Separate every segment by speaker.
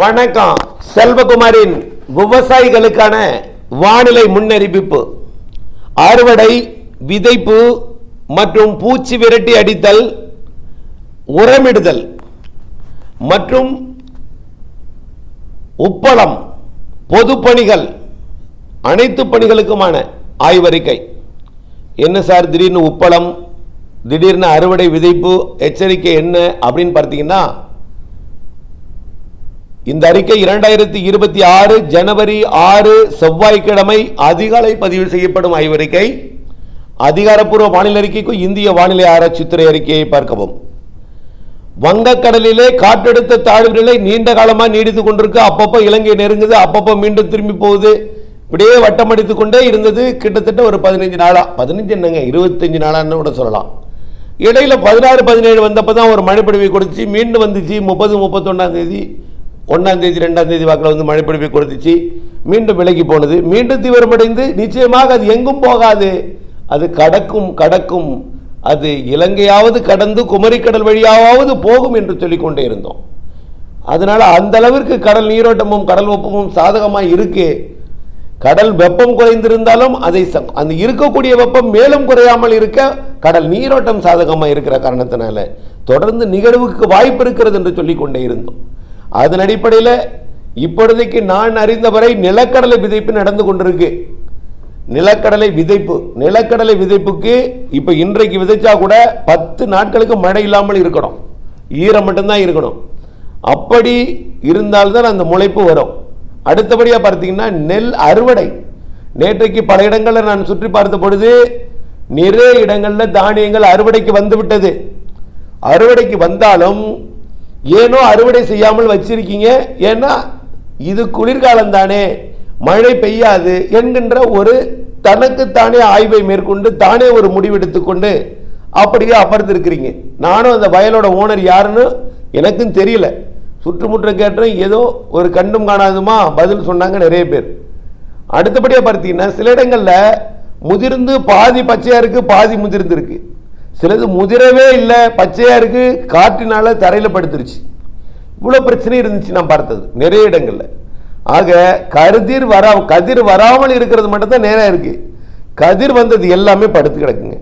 Speaker 1: வணக்கம். செல்வகுமாரின் விவசாயிகளுக்கான வானிலை முன்னறிவிப்பு. அறுவடை விதைப்பு மற்றும் பூச்சி விரட்டி அடித்தல் உரமிடுதல் மற்றும் உப்பளம் பொதுப்பணிகள் அனைத்து பணிகளுக்குமான ஆய்வறிக்கை. என்ன சார் திடீர்னு உப்பளம் திடீர்னு அறுவடை விதைப்பு எச்சரிக்கை என்ன அப்படின்னு பார்த்தீங்கன்னா இந்த அறிக்கை இரண்டாயிரத்தி இருபத்தி ஆறு ஜனவரி ஆறு செவ்வாய்க்கிழமை அதிகாலை பதிவு செய்யப்படும் ஆய்வறிக்கை. அதிகாரப்பூர்வ வானிலை அறிக்கைக்கும் இந்திய வானிலை ஆராய்ச்சித்துறை அறிக்கையை பார்க்கவும். வங்கக்கடலிலே காற்றழுத்த தாழ்வு நிலை நீண்ட காலமாக நீடித்து கொண்டிருக்கு. அப்பப்போ இலங்கை நெருங்குது அப்பப்போ மீண்டும் திரும்பி போகுது. இப்படியே வட்டமடித்து கொண்டே இருந்தது. கிட்டத்தட்ட ஒரு பதினஞ்சு நாளாக பதினஞ்சு என்னங்க இருபத்தஞ்சு நாளான்னு கூட சொல்லலாம். இடையில் பதினாறு பதினேழு வந்தப்போ தான் ஒரு மழைப்பொழிவை கொடுத்து மீண்டும் வந்துச்சு. முப்பது முப்பத்தொன்னாம் தேதி ஒன்றாம் தேதி ரெண்டாம் தேதி வாக்கில் வந்து மழைப்பிடிப்பை கொடுத்துச்சு மீண்டும் விலகி போனது. மீண்டும் தீவிரமடைந்து. நிச்சயமாக அது எங்கும் போகாது. அது கடக்கும் கடக்கும். அது இலங்கையாவது கடந்து குமரிக்கடல் வழியாவது போகும் என்று சொல்லிக்கொண்டே இருந்தோம். அதனால் அந்த அளவிற்கு கடல் நீரோட்டமும் கடல் வெப்பமும் சாதகமாக இருக்கு. கடல் வெப்பம் குறைந்திருந்தாலும் அதை ச- அந்த இருக்கக்கூடிய வெப்பம் மேலும் குறையாமல் இருக்க கடல் நீரோட்டம் சாதகமாக இருக்கிற காரணத்தினால தொடர்ந்து நிகழ்வுக்கு வாய்ப்பு இருக்கிறது என்று சொல்லிக்கொண்டே இருந்தோம். அதன் அடிப்படையில் இப்பொழுதைக்கு நான் அறிந்தவரை நிலக்கடலை விதைப்பு நடந்து கொண்டிருக்கு. நிலக்கடலை விதைப்பு நிலக்கடலை விதைப்புக்கு இப்போ இன்றைக்கு விதைச்சா கூட பத்து நாட்களுக்கு மழை இல்லாமல் இருக்கணும். ஈரம் மட்டும்தான் இருக்கணும். அப்படி இருந்தால்தான் அந்த முளைப்பு வரும். அடுத்தபடியாக பார்த்தீங்கன்னா நெல் அறுவடை. நேற்றைக்கு பல இடங்களில் நான் சுற்றி பார்த்த பொழுது நிறைய இடங்களில் தானியங்கள் அறுவடைக்கு வந்துவிட்டது அறுவடைக்கு வந்தாலும் ஏனோ அறுவடை செய்யாமல் வச்சிருக்கீங்க? ஏன்னா இது குளிர்காலம் தானே மழை பெய்யாது என்கின்ற ஒரு தனக்குத்தானே ஆய்வை மேற்கொண்டு தானே ஒரு முடிவெடுத்துக்கொண்டு அப்படியே அமர்ந்திருக்கிறீங்க. நானும் அந்த வயலோட ஓனர் யாருன்னு எனக்கும் தெரியல. சுற்றுமுற்றம் கேட்டேன் ஏதோ ஒரு கண்டும் காணாதுமா பதில் சொன்னாங்க நிறைய பேர். அடுத்தபடியாக பார்த்தீங்கன்னா சில இடங்களில் முதிர்ந்து பாதி பச்சையாக இருக்குது பாதி முதிர்ந்துருக்கு. சிலது முதிரவே இல்லை பச்சையாக இருக்குது காற்றினால தரையில் படுத்துருச்சு. இவ்வளோ பிரச்சனை இருந்துச்சு நான் பார்த்தது நிறைய இடங்களில். ஆக கருதிர் வரா கதிர் வராமல் இருக்கிறது மட்டும்தான் நேராக இருக்குது கதிர் வந்தது எல்லாமே படுத்து கிடக்குங்க.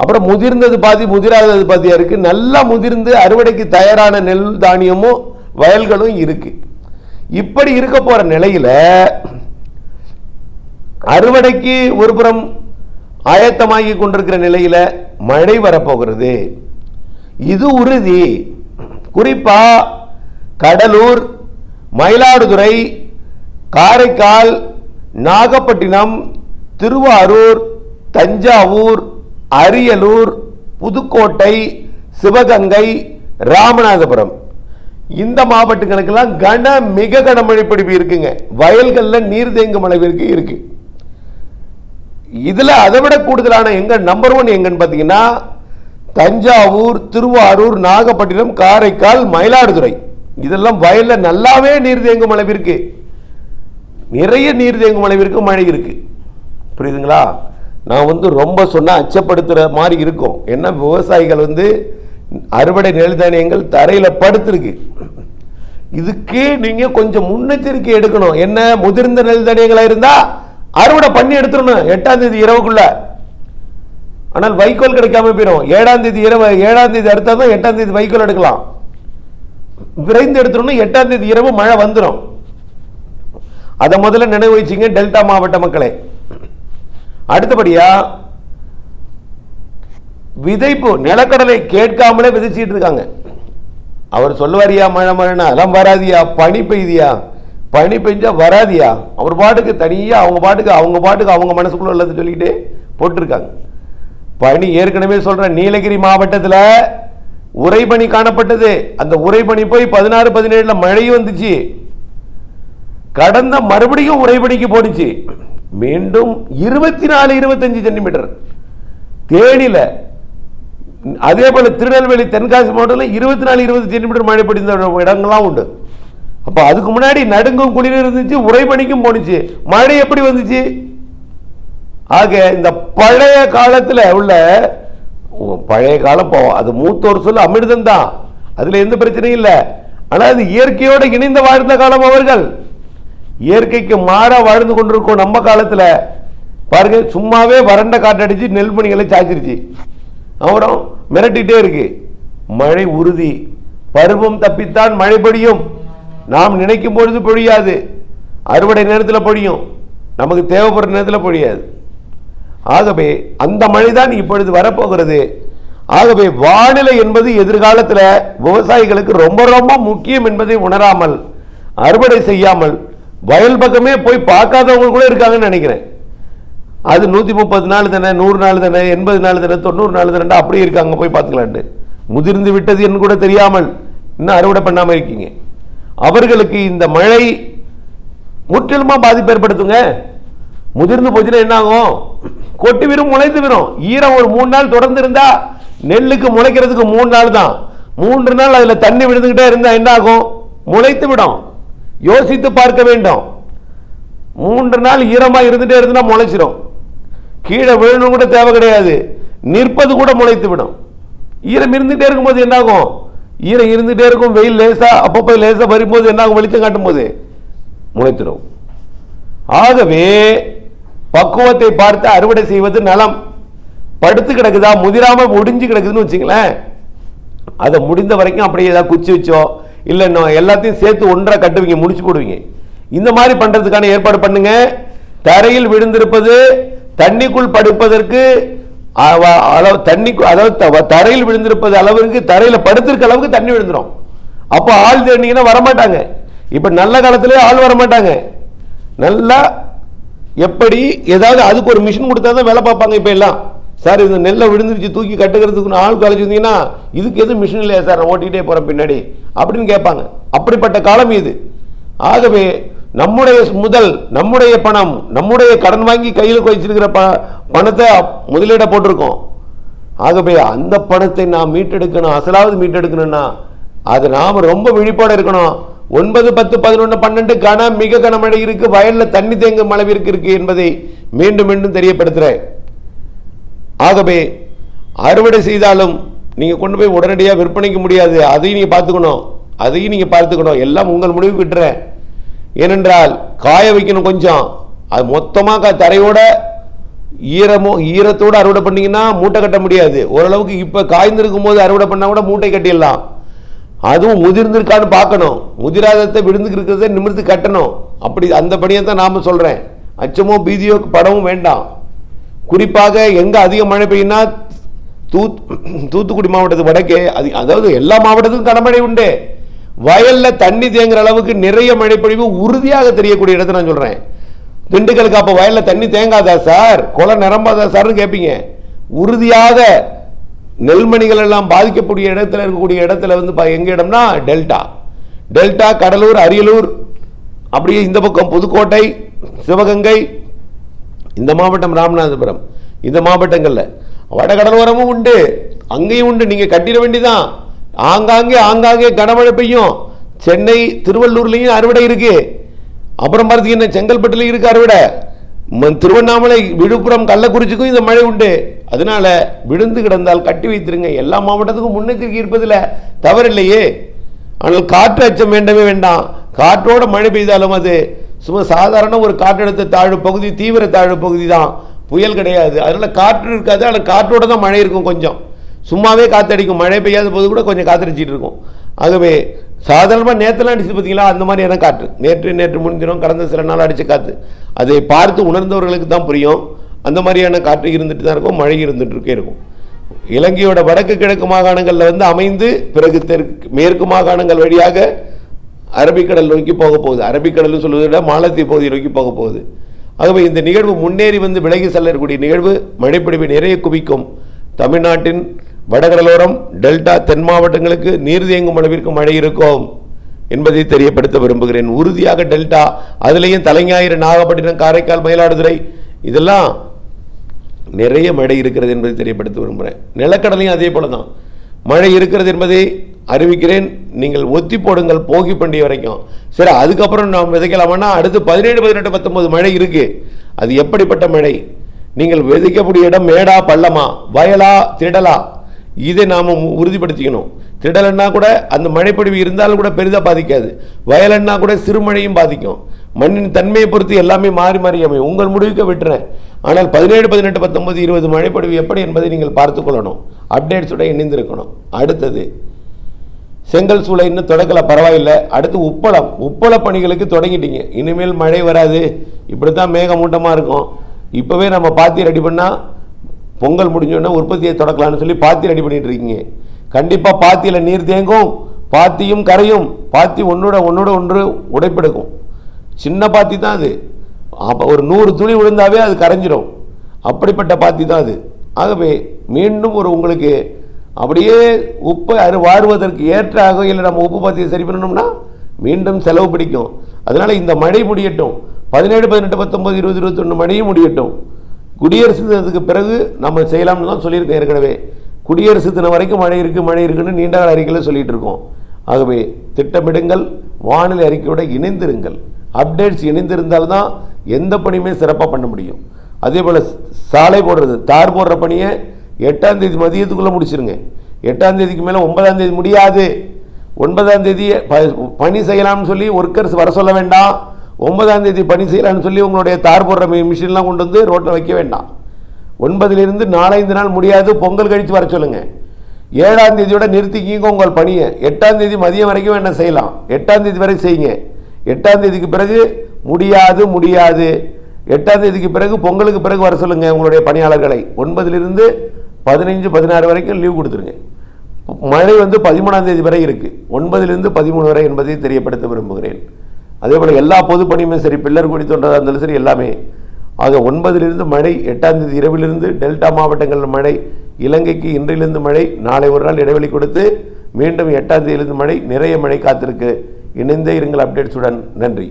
Speaker 1: அப்புறம் முதிர்ந்தது பாதி முதிராதது பாதியாக இருக்குது நல்லா முதிர்ந்து அறுவடைக்கு தயாரான நெல் தானியமும் வயல்களும் இருக்குது இப்படி இருக்க போகிற நிலையில் அறுவடைக்கு ஒரு புறம் ஆயத்தமாகி கொண்டிருக்கிற நிலையில் மழை வரப்போகிறது. இது உறுதி. குறிப்பாக கடலூர் மயிலாடுதுறை காரைக்கால் நாகப்பட்டினம் திருவாரூர் தஞ்சாவூர் அரியலூர் புதுக்கோட்டை சிவகங்கை ராமநாதபுரம். இந்த மாவட்டங்களுக்கெல்லாம் கன மிக கனமழை பிடிப்பு இருக்குங்க. வயல்களில் நீர் தேங்கும் அளவிற்கு இருக்கு. இதில் அதை விட கூடுதலான எங்க நம்பர் ஒன் எங்கன்னு பார்த்தீங்கன்னா தஞ்சாவூர் திருவாரூர் நாகப்பட்டினம் காரைக்கால் மயிலாடுதுறை. இதெல்லாம் வயலில் நல்லாவே நீர் தேங்கும் அளவிற்கு நிறைய நீர் தேங்கும் அளவிற்கு மழை இருக்கு. புரியுதுங்களா? நான் வந்து ரொம்ப சொன்னால் அச்சப்படுத்துகிற மாதிரி இருக்கும். என்ன விவசாயிகள் வந்து அறுவடை நெல் தானியங்கள் தரையில படுத்திருக்கு. இதுக்கு நீங்கள் கொஞ்சம் முன்னெச்சரிக்கை எடுக்கணும். என்ன முதிர்ந்த நெல் இருந்தால் அறுவடை பண்ணி எடுத்துடணும் எட்டாம் தேதி இரவுக்குள்ள. ஆனால் வைக்கோல் கிடைக்காம போயிடும் ஏழாம் தேதி இரவு ஏழாம் தேதி அடுத்தா தான் எட்டாம் தேதி வைக்கோல் எடுக்கலாம். விரைந்து எடுத்துடணும் எட்டாம் தேதி இரவு மழை வந்துடும் அதை முதல்ல நினைவு வச்சுங்க டெல்டா மாவட்ட மக்களே. அடுத்தபடியா விதைப்பு நிலக்கடலை கேட்காமலே விதைச்சிட்டு இருக்காங்க. அவர் சொல்லுவாரியா மழை மழைனா அதெல்லாம் வராதியா பனி பெய்தியா பனி பெஞ்சா வராதியா? அவர் பாட்டுக்கு தனியா அவங்க பாட்டுக்கு அவங்க பாட்டுக்கு அவங்க மனசுக்குள்ள உள்ளதை சொல்லிக்கிட்டே போட்டிருக்காங்க. பனி ஏற்கனவே சொல்றேன் நீலகிரி மாவட்டத்தில் உறைபனி காணப்பட்டது. அந்த உறைபனி போய் பதினாறு பதினேழுல மழையும் வந்துச்சு. கடந்த மறுபடியும் உறைபனிக்கு போடுச்சு மீண்டும் இருபத்தி நாலு இருபத்தஞ்சு சென்டிமீட்டர். தேனில அதே போல திருநெல்வேலி தென்காசி மாவட்டத்தில் இருபத்தி நாலு இருபது சென்டிமீட்டர் மழை பொழிந்த இடங்கள்லாம் உண்டு. அப்போ அதுக்கு முன்னாடி நடுங்கும் குளிர் இருந்துச்சு உறைபனிக்கும் போனுச்சு. மழை எப்படி வந்துச்சு? ஆக இந்த பழைய காலத்தில் உள்ள பழைய காலம் போவோம் அது மூத்தோர் சொல்ல அமிர்தம் தான். அதில் எந்த பிரச்சனையும் இல்லை. ஆனால் அது இயற்கையோடு இணைந்து வாழ்ந்த காலம் அவர்கள். இயற்கைக்கு மாறாக வாழ்ந்து கொண்டிருக்கோம் நம்ம காலத்தில். பாருங்க சும்மாவே வறண்ட காற்றடிச்சு நெல்மணிகளை சாய்ச்சிருச்சு. அப்புறம் மிரட்டிகிட்டே இருக்கு. மழை உறுதி. பருவம் தப்பித்தான் மழை பொழியும். நாம் நினைக்கும் பொழுது பொழியாது. அறுவடை நேரத்தில் பொழியும். நமக்கு தேவைப்படுற நேரத்தில் பொழியாது. ஆகவே அந்த மழைதான் இப்பொழுது வரப்போகிறது. ஆகவே வானிலை என்பது எதிர்காலத்தில் விவசாயிகளுக்கு ரொம்ப ரொம்ப முக்கியம் என்பதை உணராமல் அறுவடை செய்யாமல் வயல் பக்கமே போய் பார்க்காதவங்க கூட இருக்காங்கன்னு நினைக்கிறேன். அது நூற்றி முப்பது நாள் தானே நூறு நாள் தானே எண்பது நாள் தானே தொண்ணூறு நாள் தானே அப்படியே இருக்காங்க போய் பார்த்துக்கலான்ட்டு. முதிர்ந்து விட்டது என்று கூட தெரியாமல் இன்னும் அறுவடை பண்ணாமல் இருக்கீங்க. அவர்களுக்கு இந்த மழை முற்றிலுமா பாதிப்பு ஏற்படுத்துங்க. முதிர்ந்து போச்சுன்னா என்ன ஆகும் கொட்டி விரும் முளைத்து விரும் ஈரம் ஒரு மூணு நாள் தொடர்ந்து இருந்தா நெல்லுக்கு முளைக்கிறதுக்கு மூணு நாள் தான். மூன்று நாள் அதில் தண்ணி விழுந்துகிட்டே இருந்தா என்ன ஆகும் முளைத்து விடும். யோசித்து பார்க்க வேண்டும். மூன்று நாள் ஈரமா இருந்துட்டே இருந்தா முளைச்சிடும் கீழே விழணும் கூட தேவை கிடையாது. நிற்பது கூட முளைத்து விடும். ஈரம் இருந்துகிட்டே இருக்கும்போது என்னாகும்? ஈரம் இருந்துகிட்டே இருக்கும் வெயில் லேசா அப்பப்போ லேசா வரும்போது என்ன வெளிச்சம் காட்டும் போது முளைத்திடும். ஆகவே பக்குவத்தை பார்த்து அறுவடை செய்வது நலம். படுத்து கிடக்குதா முதிராம முடிஞ்சு கிடக்குதுன்னு வச்சுங்களேன் அதை முடிந்த வரைக்கும் அப்படியே ஏதாவது குச்சி வச்சோ இல்லை இன்னும் எல்லாத்தையும் சேர்த்து ஒன்றா கட்டுவீங்க முடிச்சு போடுவீங்க. இந்த மாதிரி பண்றதுக்கான ஏற்பாடு பண்ணுங்க. தரையில் விழுந்திருப்பது தண்ணிக்குள் படுப்பதற்கு அளவு தண்ணி அதாவது த- தரையில் விழுந்திருப்பது அளவுக்கு தரையில் படுத்திருக்க அளவுக்கு தண்ணி விழுந்துடும் அப்போ ஆள் தேடினீங்கன்னா வரமாட்டாங்க. இப்போ நல்ல காலத்திலே ஆள் வரமாட்டாங்க. நல்லா எப்படி ஏதாவது அதுக்கு ஒரு மிஷின் கொடுத்தா தான் வேலை பார்ப்பாங்க இப்போ எல்லாம். சார் இந்த நெல்லை விழுந்துருச்சு தூக்கி கட்டுக்கிறதுக்கு ஆள் கழிச்சிருந்தீங்கன்னா இதுக்கு எதுவும் மிஷின் இல்லையா சார்? நான் ஓட்டிகிட்டே போகிறேன் பின்னாடி. அப்படின்னு கேட்பாங்க. அப்படிப்பட்ட காலம் இது. ஆகவே நம்முடைய முதல் நம்முடைய பணம் நம்முடைய கடன் வாங்கி கையில் வச்சிருக்கிற ப பணத்தை முதலீட போட்டிருக்கோம். ஆகவே அந்த பணத்தை நாம் மீட்டெடுக்கணும் அசலாவது மீட்டெடுக்கணும்னா அது நாம் ரொம்ப விழிப்போட இருக்கணும். ஒன்பது பத்து பதினொன்று பன்னெண்டு கன மிக கனமழை இருக்கு வயலில் தண்ணி தேங்கும் அளவிற்கு இருக்கு என்பதை மீண்டும் மீண்டும் தெரியப்படுத்துகிறேன் ஆகவே அறுவடை செய்தாலும் நீங்கள் கொண்டு போய் உடனடியாக விற்பனைக்கு முடியாது. அதையும் நீங்கள் பார்த்துக்கணும். அதையும் நீங்கள் பார்த்துக்கணும். எல்லாம் உங்கள் முடிவுக்கு விட்டுறேன் ஏனென்றால் காய வைக்கணும் கொஞ்சம். அது மொத்தமாக தரையோட ஈரமோ ஈரத்தோடு அறுவடை பண்ணிங்கன்னா மூட்டை கட்ட முடியாது. ஓரளவுக்கு இப்போ காய்ந்திருக்கும் போது அறுவடை பண்ணால் கூட மூட்டை கட்டிடலாம். அதுவும் முதிர்ந்திருக்கான்னு பார்க்கணும். முதிராதத்தை விழுந்து இருக்கிறத நிமிர்த்து கட்டணும். அப்படி அந்த பணியை தான் நாம் சொல்கிறேன் அச்சமோ பீதியோ படமும் வேண்டாம். குறிப்பாக எங்கே அதிக மழை பெய்யினா தூத் தூத்துக்குடி மாவட்டத்துக்கு வடக்கே அது அதாவது எல்லா மாவட்டத்துக்கும் கனமழை உண்டு. வயல்ல தண்ணி தேங்குற அளவுக்கு நிறைய மழை பொழிவு உறுதியாக தெரியக்கூடிய இடத்தை நான் சொல்றேன். திண்டுக்கலுக்கு அப்ப வயல்ல தண்ணி தேங்காதா சார்? குளம் நிரம்பாதா சார்னு கேட்பீங்க உறுதியாக நெல்மணிகள் எல்லாம் பாதிக்கக்கூடிய இடத்துல இருக்கக்கூடிய இடத்துல வந்து எங்க இடம்னா டெல்டா. டெல்டா கடலூர் அரியலூர் அப்படியே இந்த பக்கம் புதுக்கோட்டை சிவகங்கை இந்த மாவட்டம் ராமநாதபுரம். இந்த மாவட்டங்களில். வடகடலோரமும் உண்டு. அங்கேயும் உண்டு. நீங்கள் கட்டிட வேண்டிதான். ஆங்காங்கே ஆங்காங்கே கனமழை பெய்யும். சென்னை திருவள்ளூர்லேயும் அறுவடை இருக்கு. அப்புறம் பார்த்தீங்கன்னா செங்கல்பட்டுலேயும் இருக்கு அறுவடை. ம- திருவண்ணாமலை விழுப்புரம் கள்ளக்குறிச்சிக்கும் இந்த மழை உண்டு. அதனால விழுந்து கிடந்தால் கட்டி வைத்திருங்க. எல்லா மாவட்டத்துக்கும் முன்னெச்சரிக்கை இருப்பதில் தவறில்லையே. ஆனால் காற்று அச்சம் வேண்டவே வேண்டாம். காற்றோட மழை பெய்தாலும் அது சும்மா சாதாரண ஒரு காற்றழுத்த தாழ்வு பகுதி தீவிர தாழ்வு பகுதி தான். புயல் கிடையாது. அதனால காற்று இருக்காது. ஆனால் காற்றோட தான் மழை இருக்கும் கொஞ்சம். சும்மாவே காத்தடிக்கும். மழை பெய்யாத போது கூட கொஞ்சம் காத்தடிச்சிட்டு இருக்கும். ஆகவே சாதாரணமாக நேற்றுலாம் அடிச்சு பார்த்தீங்களா அந்த மாதிரியான காற்று. நேற்று நேற்று முன்தினம் கடந்த சில நாள் அடித்த காற்று. அதை பார்த்து உணர்ந்தவர்களுக்கு தான் புரியும். அந்த மாதிரியான காற்று இருந்துட்டு தான் இருக்கும். மழை இருந்துகிட்டு இருக்கே இருக்கும். இலங்கையோட வடக்கு கிழக்கு மாகாணங்களில் வந்து அமைந்து பிறகு தெற்கு மேற்கு மாகாணங்கள் வழியாக அரபிக்கடல் நோக்கி போக போகுது. அரபிக்கடல்னு சொல்வதை விட மாலத்தீவு பகுதி நோக்கி போக போகுது. ஆகவே இந்த நிகழ்வு முன்னேறி வந்து விலகி செல்லக்கூடிய நிகழ்வு. மழைப்பொழிவை நிறைய குவிக்கும். தமிழ்நாட்டின் வடகடலோரம் டெல்டா தென் மாவட்டங்களுக்கு நீர்தேங்கும் அளவிற்கு மழை இருக்கும் என்பதை தெரியப்படுத்த விரும்புகிறேன். உறுதியாக டெல்டா அதுலேயும் தலைஞாயிறு நாகப்பட்டினம் காரைக்கால் மயிலாடுதுறை இதெல்லாம் நிறைய மழை இருக்கிறது என்பதை தெரியப்படுத்த விரும்புகிறேன். நிலக்கடலையும் அதே போல தான். மழை இருக்கிறது என்பதை அறிவிக்கிறேன். நீங்கள் ஒத்தி போடுங்கள் போகி பண்டிகை வரைக்கும். சரி அதுக்கப்புறம் நாம் விதைக்கலாமான்னா அடுத்து பதினேழு பதினெட்டு பத்தொம்பது மழை இருக்கு. அது எப்படிப்பட்ட மழை? நீங்கள் விதைக்கக்கூடிய இடம் மேடா பள்ளமா வயலா திடலா இதை நாம் உறுதிப்படுத்திக்கணும். திடலன்னா கூட அந்த மழைப்பொழிவு இருந்தாலும் கூட பெரிதாக பாதிக்காது. வயலன்னா கூட சிறுமழையும் பாதிக்கும். மண்ணின் தன்மையை பொறுத்து எல்லாமே மாறி மாறி அமையும். உங்கள் முடிவுக்கு விட்டுறேன். ஆனால் பதினேழு பதினெட்டு பத்தொன்பது இருபது மழைப்பொழிவு எப்படி என்பதை நீங்கள் பார்த்துக்கொள்ளணும் அப்டேட்ஸோட இணைந்திருக்கணும். அடுத்தது செங்கல் சூளை இன்னும் தொடக்கல பரவாயில்லை. அடுத்து உப்பளம். உப்பள பணிகளுக்கு தொடங்கிட்டீங்க. இனிமேல் மழை வராது. இப்படி தான் மேகமூட்டமாக இருக்கும். இப்போவே நம்ம பார்த்து ரெடி பண்ணால் பொங்கல் முடிஞ்சோடனே உற்பத்தியை தொடக்கலாம்னு சொல்லி பாத்தி ரெடி பண்ணிட்டு இருக்கீங்க. கண்டிப்பாக பாத்தியில் நீர் தேங்கும் பாத்தியும் கரையும் பாத்தி ஒன்றோட ஒன்றோட ஒன்று உடைப்பெடுக்கும். சின்ன பாத்தி தான் அது. அப்போ ஒரு நூறு துளி விழுந்தாவே அது கரைஞ்சிரும். அப்படிப்பட்ட பாத்தி தான் அது. ஆகவே மீண்டும் ஒரு உங்களுக்கு அப்படியே உப்பை அரு வாருவதற்கு ஏற்ற இல்லை நம்ம உப்பு பாத்தியை சரி பண்ணணும்னா மீண்டும் செலவு பிடிக்கும். அதனால் இந்த மழை முடியட்டும். பதினேழு பதினெட்டு பத்தொம்பது இருபது இருபத்தொன்று மழையும் முடியட்டும். குடியரசு தினத்துக்கு பிறகு நம்ம செய்யலாம்னு தான் சொல்லியிருக்கேன் ஏற்கனவே. குடியரசு தினம் வரைக்கும் மழை இருக்குது மழை இருக்குன்னு நீண்ட கால அறிக்கையில் சொல்லிட்டு இருக்கோம். ஆகவே திட்டமிடுங்கள் வானிலை அறிக்கையோட இணைந்திருங்கள். அப்டேட்ஸ் இணைந்திருந்தால்தான் எந்த பணியுமே சிறப்பாக பண்ண முடியும். அதே போல் சாலை போடுறது தார் போடுற பணியை எட்டாம் தேதி மதியத்துக்குள்ளே முடிச்சிருங்க. எட்டாம் தேதிக்கு மேலே ஒன்பதாம் தேதி முடியாது. ஒன்பதாம் தேதி ப- பணி செய்யலாம்னு சொல்லி ஒர்க்கர்ஸ் வர சொல்ல வேண்டாம். ஒன்பதாம் தேதி பணி செய்யலாம்னு சொல்லி உங்களுடைய தார் போடுற மீ மிஷின்லாம் கொண்டு வந்து ரோட்டில் வைக்க வேண்டாம். ஒன்பதிலிருந்து நாலஞ்சு நாள் முடியாது பொங்கல் கழித்து வர சொல்லுங்கள் ஏழாம் தேதியோட நிறுத்திக்கிங்க உங்கள் பணியை. எட்டாம் தேதி மதியம் வரைக்கும் என்ன செய்யலாம்? எட்டாம் தேதி வரை செய்யுங்க. எட்டாம் தேதிக்கு பிறகு முடியாது முடியாது. எட்டாம் தேதிக்கு பிறகு பொங்கலுக்கு பிறகு வர சொல்லுங்க உங்களுடைய பணியாளர்களை. ஒன்பதிலிருந்து பதினைஞ்சு பதினாறு வரைக்கும் லீவ் கொடுத்துருங்க. மழை வந்து பதிமூணாம் தேதி வரை இருக்குது ஒன்பதிலிருந்து பதிமூணு வரை என்பதை தெரியப்படுத்த விரும்புகிறேன். அதே போல் எல்லா பொதுப்பணியுமே சரி பில்லர் குடி தோன்றதா இருந்தாலும் சரி எல்லாமே. ஆக ஒன்பதிலிருந்து மழை எட்டாம் தேதி இரவிலிருந்து டெல்டா மாவட்டங்களில் மழை இலங்கைக்கு இன்றிலிருந்து மழை நாளை ஒரு நாள் இடைவெளி கொடுத்து மீண்டும் எட்டாம் தேதியிலிருந்து மழை நிறைய மழை காத்திருக்கு. இணைந்தே இருங்கள் அப்டேட்ஸுடன். நன்றி.